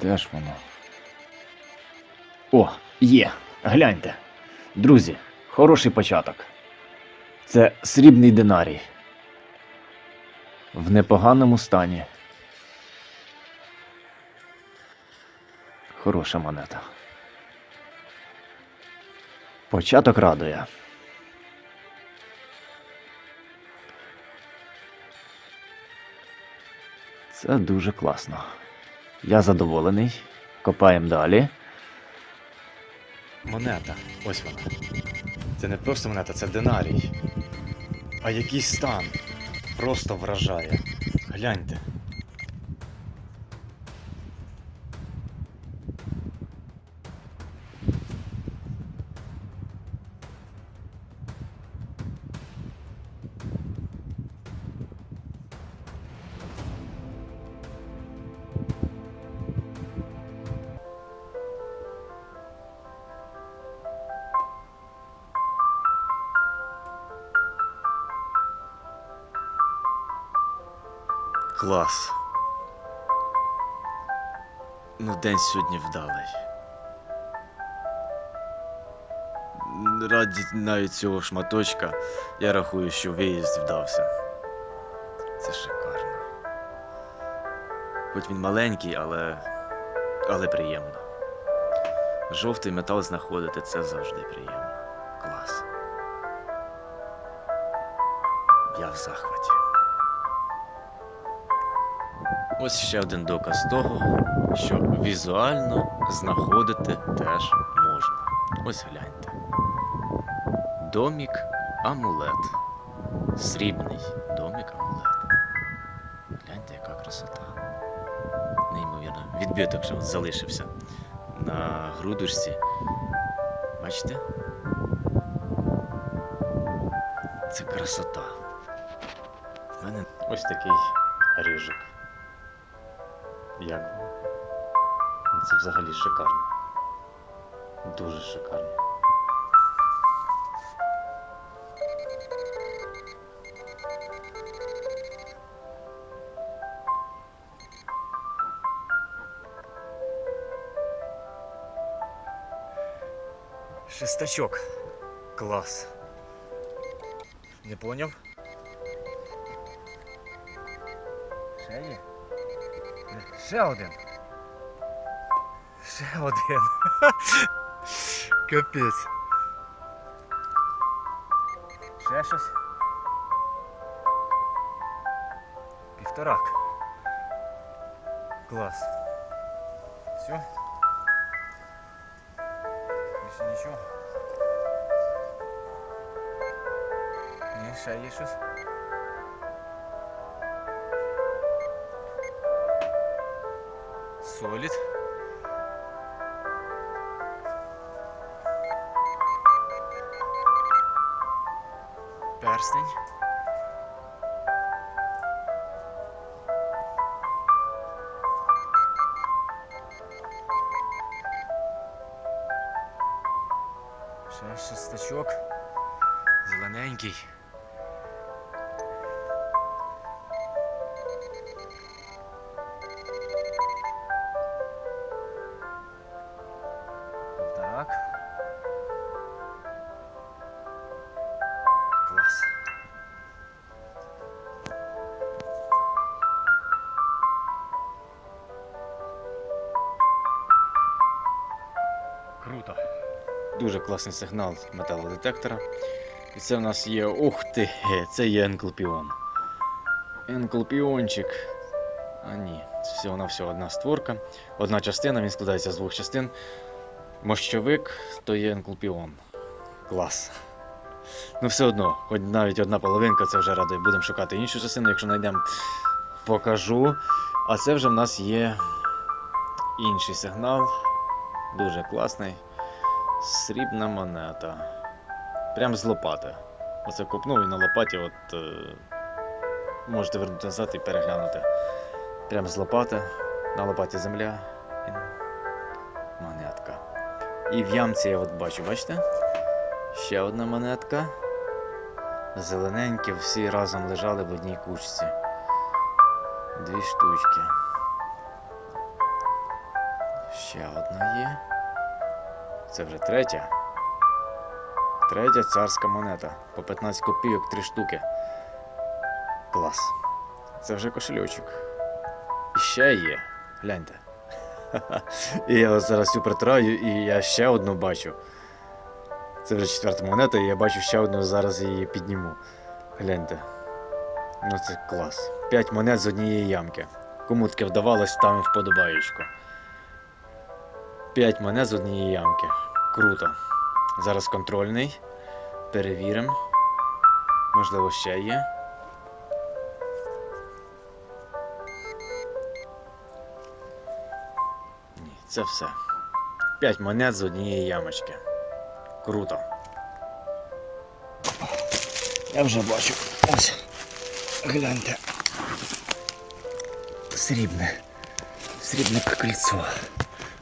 Де ж воно? О, є. Гляньте. Друзі, хороший початок. Це срібний динарій. В непоганому стані. Хороша монета. Початок радує. Це дуже класно. Я задоволений. Копаємо далі. Монета. Ось вона. Це не просто монета, це динарій. А який стан. Просто вражає. Гляньте. Клас. Ну, день сьогодні вдалий. Раді навіть цього шматочка, я рахую, що виїзд вдався. Це шикарно. Хоч він маленький, але. але приємно. Жовтий метал знаходити це завжди приємно. Клас. Я в захваті. Ось ще один доказ того, що візуально знаходити теж можна. Ось гляньте. Домік амулет. Срібний домік амулет. Гляньте, яка красота. Неймовірно. Відбиток от залишився на грудочці. Бачите? Це красота. У мене ось такий рижик. Як вам? Ну, Це взагалі шикарно. Дуже шикарно. Шестачок. Клас. Не поняв? Ще є? Ще один. Ще один. Капець. Ще щось? Півторак. Клас. Все? Більше нічого. Ні, ще є щось. Солід. Перстень. Ще шестачок. Зелененький. Дуже класний сигнал металодетектора. І це в нас є. Ух ти! Це є енклопіон. Енклопіончик. А ні, всього на всього одна створка. Одна частина, він складається з двох частин. Мощовик то є енклопіон. Клас. Ну, все одно, хоч навіть одна половинка, це вже радує. Будемо шукати іншу частину, якщо знайдемо, покажу. А це вже в нас є інший сигнал. Дуже класний. Срібна монета. Прям з лопати. Оце копнув і на лопаті от. Е, можете вернути назад і переглянути. Прям з лопати. На лопаті земля. І монетка. І в ямці я от бачу, бачите? Ще одна монетка. Зелененькі, всі разом лежали в одній кучці. Дві штучки. Ще одна є. Це вже третя. Третя царська монета. По 15 копійок 3 штуки. Клас. Це вже кошельочок. І ще є. Гляньте. І я зараз цю притираю, і я ще одну бачу. Це вже четверта монета, і я бачу ще одну, зараз її підніму. Гляньте. Ну це клас. П'ять монет з однієї ямки. Кому таке вдавалось, ставимо вподобаєчку. П'ять монет з однієї ямки. Круто. Зараз контрольний. Перевіримо. Можливо, ще є. Ні, це все. П'ять монет з однієї ямочки. Круто. Я вже бачу. Ось. Гляньте. Срібне. Срібне кольцо.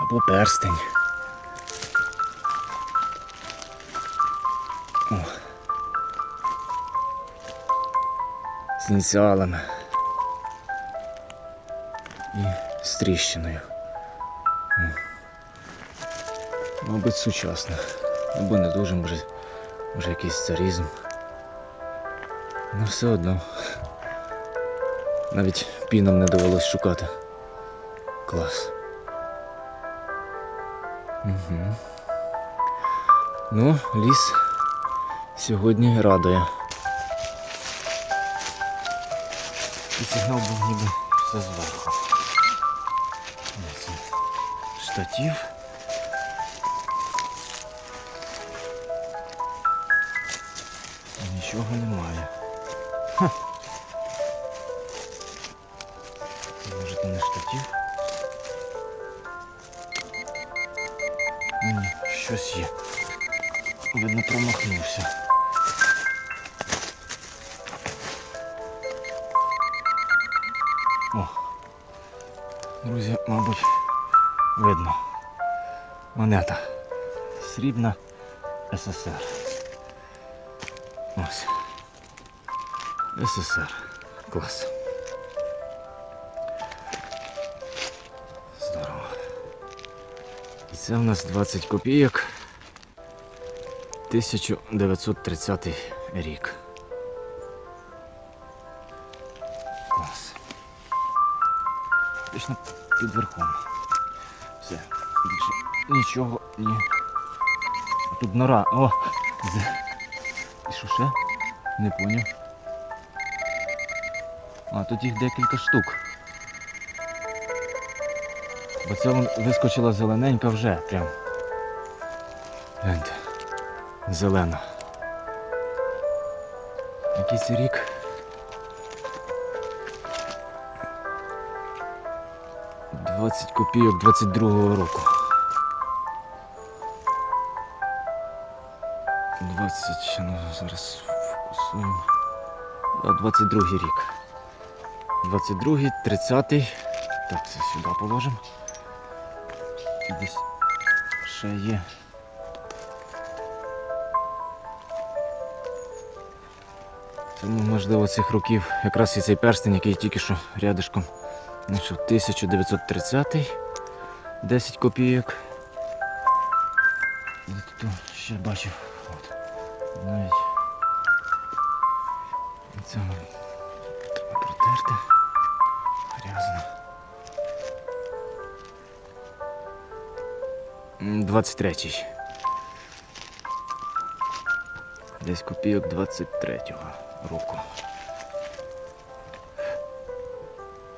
Або перстень. О. З ініціалами. І з тріщиною. Мабуть, сучасне. Або не дуже, може, може якийсь царізм. Ну все одно. Навіть піном не довелось шукати. Клас. Угу. Ну, ліс сьогодні радує. І сигнал був ніби все зверху. Ось. Штатів. Нічого немає. Ха. Може це не штатів? Ні, щось є. Видно, промахнувся. О. Друзі, мабуть, видно. Монета. Срібна СССР. Ось. СССР. Клас. Це в нас 20 копійок. 1930 рік. Клас. Точно під верхом. Все. Більше нічого ні. Тут нора. О! І що ще? Не поняв. А, тут їх декілька штук. Бо це вискочила зелененька вже прям. Гляньте. Зелена. Який це рік? Двадцять копійок 22-го року. 20, ну зараз фокусуємо. Да, 22 рік. 22, й 30. й Так, це сюди положимо. І Десь ще є. Тому, можливо, цих років якраз і цей перстень, який тільки що рядишком. Знайшов 1930 10 копійок. І тут ще бачив. От. Навіть. Це треба протерти. Грязно. 23-й. Десь копійок 23-го року.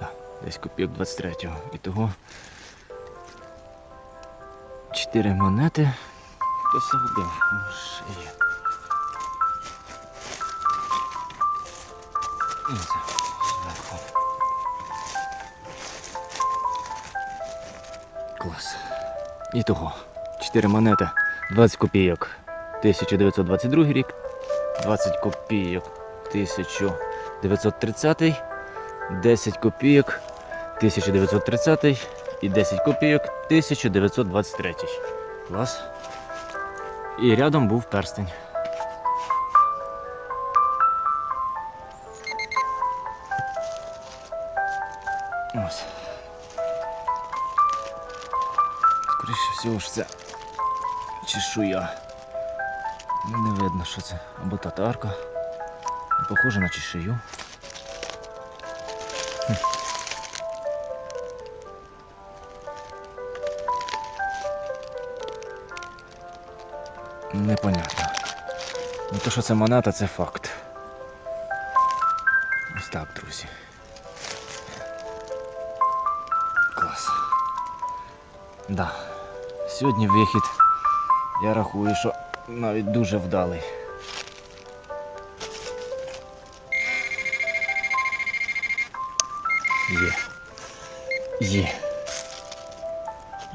Да, десь копійок 23-го. І того 4 монети. Хтось. Ну, ще є. І це зверху. Клас. І того. 4 монети. 20 копійок. 1922 рік. 20 копійок. 1930. 10 копійок. 1930 і 10 копійок 1923. Клас. І рядом був перстень. Скоріше ж це чешуя. Не видно, що це. Або татарка. Похоже на чешую. Непонятно. Ну то, що це монета, це факт. Ось так, друзі. Клас. Да. Сьогодні вихід. Я рахую, що навіть дуже вдалий. Є. Є.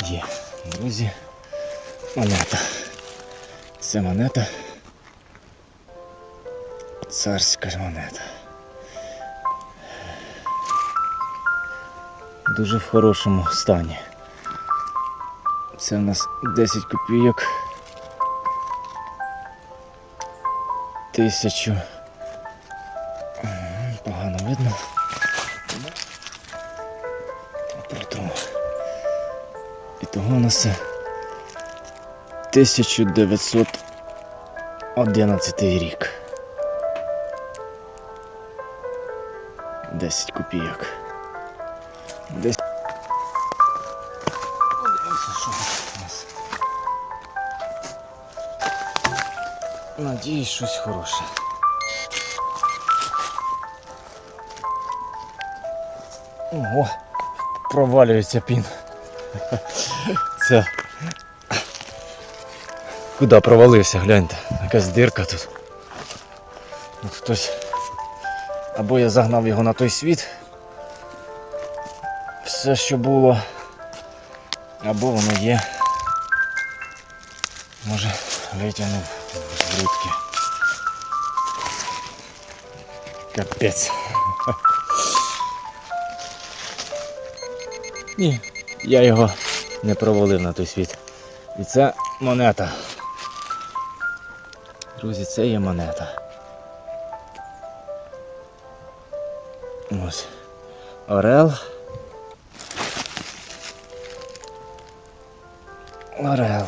Є. Друзі. Монета. Це монета. Царська монета. Дуже в хорошому стані. Це у нас 10 копійок. Тисячу. Погано видно. Притом. І того у нас 1911 рік. 10 копійок. 10 Надіюсь, щось хороше. Ого, провалюється пін. Це. Куди провалився, гляньте, якась дирка тут. От хтось. Або я загнав його на той світ. Все, що було. Або воно є. Може витягнув грудки. Капець. Ні, я його не провалив на той світ. І це монета. Друзі, це є монета. Ось. Орел. Орел.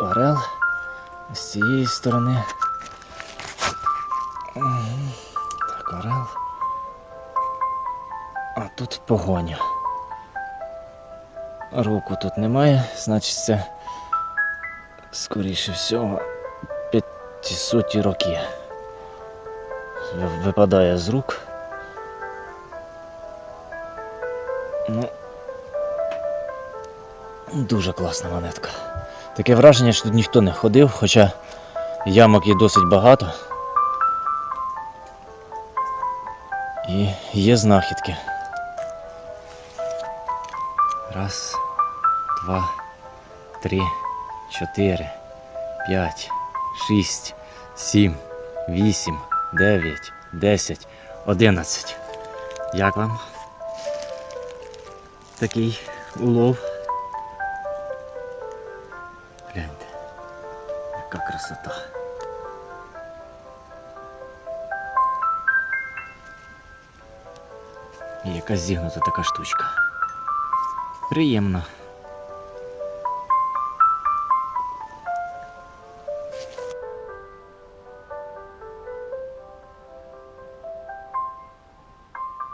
Орел. З цієї сторони. Так, орел. А тут погоня. Руку тут немає, значить це скоріше всього 500 роки. Випадає з рук. Ну, дуже класна монетка. Таке враження, що тут ніхто не ходив, хоча ямок є досить багато. І є знахідки. Раз, два, три, чотири, п'ять, шість, сім, вісім, дев'ять, десять, одинадцять. Як вам? Такий улов. Яка красота. І якась зігнута така штучка. Приємно.